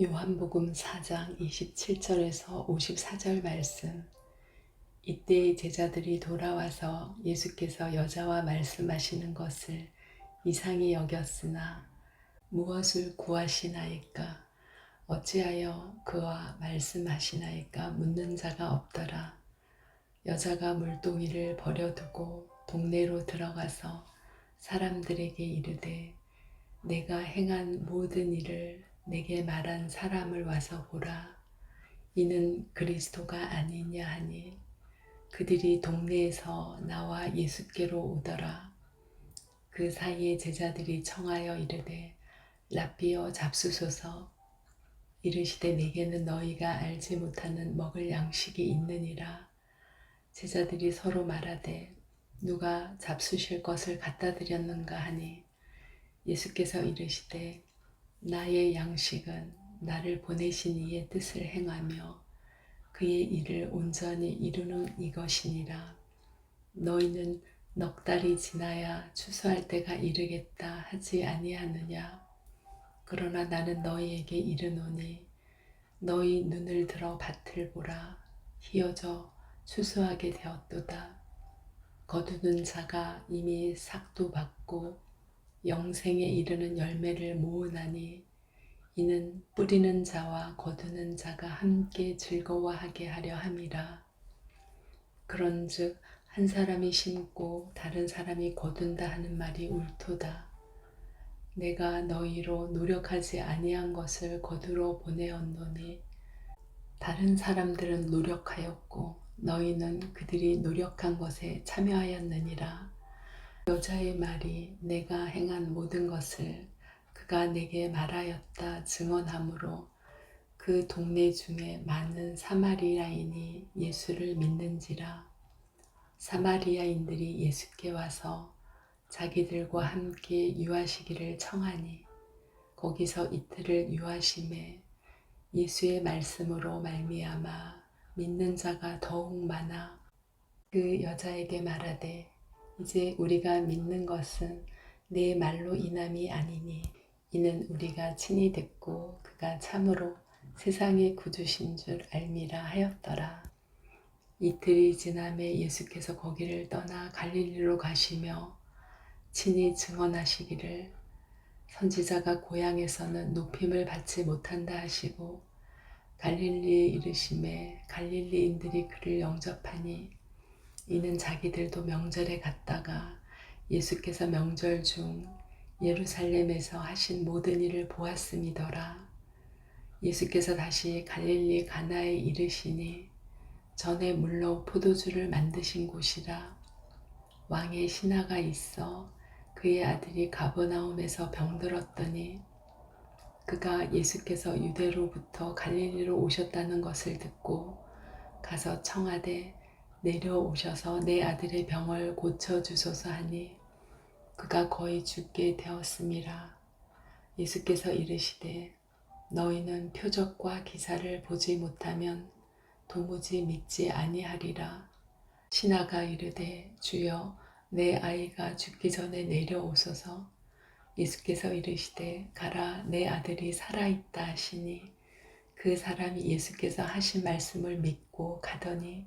요한복음 4장 27절에서 54절 말씀. 이때 제자들이 돌아와서 예수께서 여자와 말씀하시는 것을 이상히 여겼으나 무엇을 구하시나이까 어찌하여 그와 말씀하시나이까 묻는 자가 없더라. 여자가 물동이를 버려두고 동네로 들어가서 사람들에게 이르되 내가 행한 모든 일을 내게 말한 사람을 와서 보라. 이는 그리스도가 아니냐 하니 그들이 동네에서 나와 예수께로 오더라. 그 사이에 제자들이 청하여 이르되 라비어 잡수소서 이르시되 내게는 너희가 알지 못하는 먹을 양식이 있느니라. 제자들이 서로 말하되 누가 잡수실 것을 갖다 드렸는가 하니 예수께서 이르시되 나의 양식은 나를 보내신 이의 뜻을 행하며 그의 일을 온전히 이루는 이것이니라. 너희는 넉 달이 지나야 추수할 때가 이르겠다 하지 아니하느냐. 그러나 나는 너희에게 이르노니 너희 눈을 들어 밭을 보라. 희어져 추수하게 되었도다. 거두는 자가 이미 삭도 받고 영생에 이르는 열매를 모으나니 이는 뿌리는 자와 거두는 자가 함께 즐거워하게 하려 함이라. 그런즉 한 사람이 심고 다른 사람이 거둔다 하는 말이 옳도다. 내가 너희로 노력하지 아니한 것을 거두러 보내었노니 다른 사람들은 노력하였고 너희는 그들이 노력한 것에 참여하였느니라. 여자의 말이 내가 행한 모든 것을 그가 내게 말하였다 증언하므로 그 동네 중에 많은 사마리아인이 예수를 믿는지라. 사마리아인들이 예수께 와서 자기들과 함께 유하시기를 청하니 거기서 이틀을 유하심에 예수의 말씀으로 말미암아 믿는 자가 더욱 많아 그 여자에게 말하되 이제 우리가 믿는 것은 내 말로 인함이 아니니 이는 우리가 친히 듣고 그가 참으로 세상의 구주신 줄 알미라 하였더라. 이틀이 지남에 예수께서 거기를 떠나 갈릴리로 가시며 친히 증언하시기를 선지자가 고향에서는 높임을 받지 못한다 하시고 갈릴리에 이르심에 갈릴리인들이 그를 영접하니 이는 자기들도 명절에 갔다가 예수께서 명절 중 예루살렘에서 하신 모든 일을 보았음이더라. 예수께서 다시 갈릴리 가나에 이르시니 전에 물로 포도주를 만드신 곳이라 왕의 신하가 있어 그의 아들이 가버나움에서 병들었더니 그가 예수께서 유대로부터 갈릴리로 오셨다는 것을 듣고 가서 청하되 내려오셔서 내 아들의 병을 고쳐 주소서 하니 그가 거의 죽게 되었음이라. 예수께서 이르시되 너희는 표적과 기사를 보지 못하면 도무지 믿지 아니하리라. 신하가 이르되 주여 내 아이가 죽기 전에 내려오소서. 예수께서 이르시되 가라 내 아들이 살아있다 하시니 그 사람이 예수께서 하신 말씀을 믿고 가더니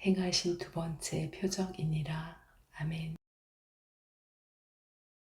행하신 두 번째 표적이니라. 아멘.